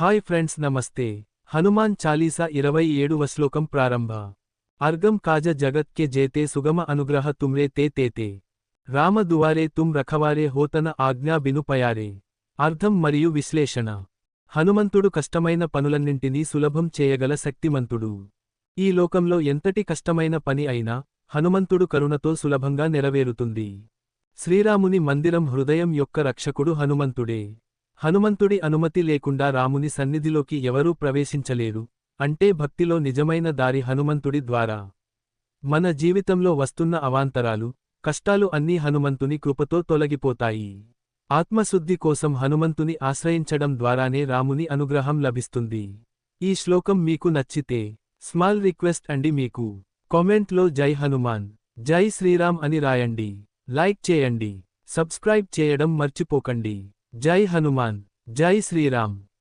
Hi friends నమస్తే. హనుమాన్ చాలీసా ఇరవై ఏడువ శ్లోకం ప్రారంభ. అర్గం కాజ జగత్ కే జేతే సుగమ అనుగ్రహ తుమ్రే తే తేతే రామ దువారే తుమ్ రఖవారే హోతన ఆజ్ఞా బినుపయారే అర్థం మరియు విశ్లేషణ. హనుమంతుడు కష్టమైన పనులన్నింటినీ సులభం చేయగల శక్తిమంతుడు. ఈ లోకంలో ఎంతటి కష్టమైన పని అయినా హనుమంతుడు కరుణతో సులభంగా నెరవేరుతుంది. శ్రీరాముని మందిరం హృదయం యొక్క రక్షకుడు హనుమంతుడే. హనుమంతుడి అనుమతి లేకుండా రాముని సన్నిధిలోకి ఎవరూ ప్రవేశించలేరు అంటే భక్తిలో నిజమైన దారి హనుమంతుడి ద్వారా. మన జీవితంలో వస్తున్న అవాంతరాలు కష్టాలు అన్నీ హనుమంతుని కృపతో తొలగిపోతాయి. ఆత్మశుద్ధి కోసం హనుమంతుని ఆశ్రయించడం ద్వారానే రాముని అనుగ్రహం లభిస్తుంది. ఈ శ్లోకం మీకు నచ్చితే స్మాల్ రిక్వెస్ట్ అండి మీకు. కామెంట్లో జై హనుమాన్ జై శ్రీరామ్ అని రాయండి. లైక్ చేయండి. సబ్స్క్రైబ్ చేయడం మర్చిపోకండి. జై హనుమాన్ జై శ్రీరామ్